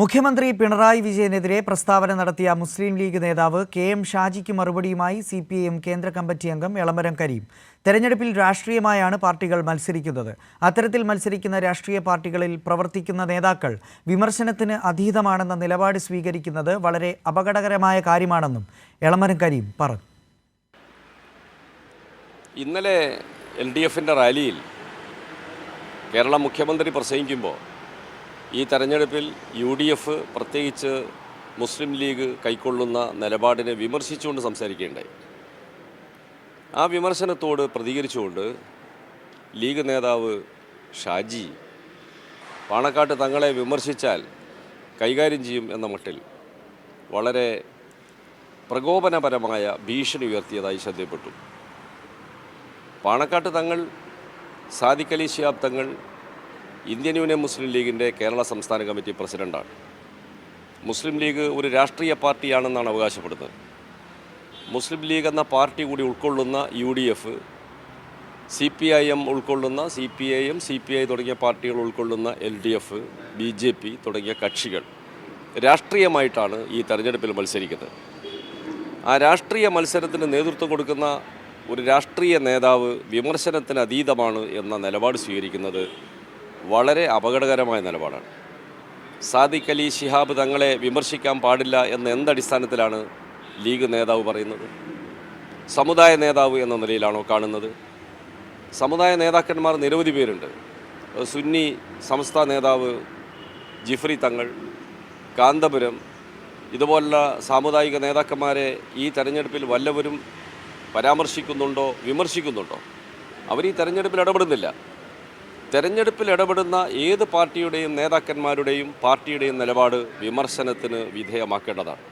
മുഖ്യമന്ത്രി പിണറായി വിജയനെതിരെ പ്രസ്താവന നടത്തിയ മുസ്ലിം ലീഗ് നേതാവ് കെ എം ഷാജിക്ക് മറുപടിയുമായി സി പി ഐ എം കേന്ദ്ര കമ്മിറ്റി അംഗം എളമരം കരീം. തെരഞ്ഞെടുപ്പിൽ രാഷ്ട്രീയമായാണ് പാർട്ടികൾ മത്സരിക്കുന്നത്. അത്തരത്തിൽ മത്സരിക്കുന്ന രാഷ്ട്രീയ പാർട്ടികളിൽ പ്രവർത്തിക്കുന്ന നേതാക്കൾ വിമർശനത്തിന് അതീതമാണെന്ന നിലപാട് സ്വീകരിക്കുന്നത് വളരെ അപകടകരമായ കാര്യമാണെന്നും എളമരം കരീം പറഞ്ഞു. ഇന്നലെ എൽ ഡി എഫിന്റെ റാലിയിൽ കേരള മുഖ്യമന്ത്രി പ്രസംഗിക്കുമ്പോൾ ഈ തെരഞ്ഞെടുപ്പിൽ യു ഡി എഫ് പ്രത്യേകിച്ച് മുസ്ലിം ലീഗ് കൈക്കൊള്ളുന്ന നിലപാടിനെ വിമർശിച്ചുകൊണ്ട് സംസാരിക്കുകയുണ്ടായി. ആ വിമർശനത്തോട് പ്രതികരിച്ചുകൊണ്ട് ലീഗ് നേതാവ് ഷാജി പാണക്കാട്ട് തങ്ങളെ വിമർശിച്ചാൽ കൈകാര്യം ചെയ്യും എന്ന മട്ടിൽ വളരെ പ്രകോപനപരമായ ഭീഷണി ഉയർത്തിയതായി ശ്രദ്ധയപ്പെട്ടു. പാണക്കാട്ട് തങ്ങൾ സാദിഖലി ശിഹാബ് തങ്ങൾ ഇന്ത്യൻ യൂണിയൻ മുസ്ലിം ലീഗിന്റെ കേരള സംസ്ഥാന കമ്മിറ്റി പ്രസിഡന്റാണ് മുസ്ലിം ലീഗ് ഒരു രാഷ്ട്രീയ പാർട്ടിയാണെന്നാണ് അവകാശപ്പെടുന്നത്. മുസ്ലിം ലീഗ് എന്ന പാർട്ടി കൂടി ഉൾക്കൊള്ളുന്ന U D F C P I M ഉൾക്കൊള്ളുന്ന C P I M C P I തുടങ്ങിയ പാർട്ടികൾ ഉൾക്കൊള്ളുന്ന L D F B J P തുടങ്ങിയ കക്ഷികൾ രാഷ്ട്രീയമായിട്ടാണ് ഈ തെരഞ്ഞെടുപ്പിൽ മത്സരിക്കുന്നത്. ആ രാഷ്ട്രീയ മത്സരത്തിന് നേതൃത്വം കൊടുക്കുന്ന ഒരു രാഷ്ട്രീയ നേതാവ് വിമർശനത്തിന് അതീതമാണ് എന്ന നിലപാട് സ്വീകരിക്കുന്നത് വളരെ അപകടകരമായ നിലപാടാണ്. സാദിഖ് അലി ശിഹാബ് തങ്ങളെ വിമർശിക്കാൻ പാടില്ല എന്ന എന്തടിസ്ഥാനത്തിലാണ് ലീഗ് നേതാവ് പറയുന്നത്? സമുദായ നേതാവ് എന്ന നിലയിലാണോ കാണുന്നത്? സമുദായ നേതാക്കന്മാർ നിരവധി പേരുണ്ട്. സുന്നി സംസ്ഥാന നേതാവ് ജിഫ്രി തങ്ങൾ കാന്തപുരം ഇതുപോലുള്ള സാമുദായിക നേതാക്കന്മാരെ ഈ തെരഞ്ഞെടുപ്പിൽ വല്ലവരും പരാമർശിക്കുന്നുണ്ടോ വിമർശിക്കുന്നുണ്ടോ? അവർ ഈ തെരഞ്ഞെടുപ്പിൽ ഇടപെടുന്നില്ല. തെരഞ്ഞെടുപ്പിൽ ഇടപെടുന്ന ഏത് പാർട്ടിയുടെയും നേതാക്കന്മാരുടെയും പാർട്ടിയുടെയും നിലപാട് വിമർശനത്തിന് വിധേയമാക്കേണ്ടതാണ്.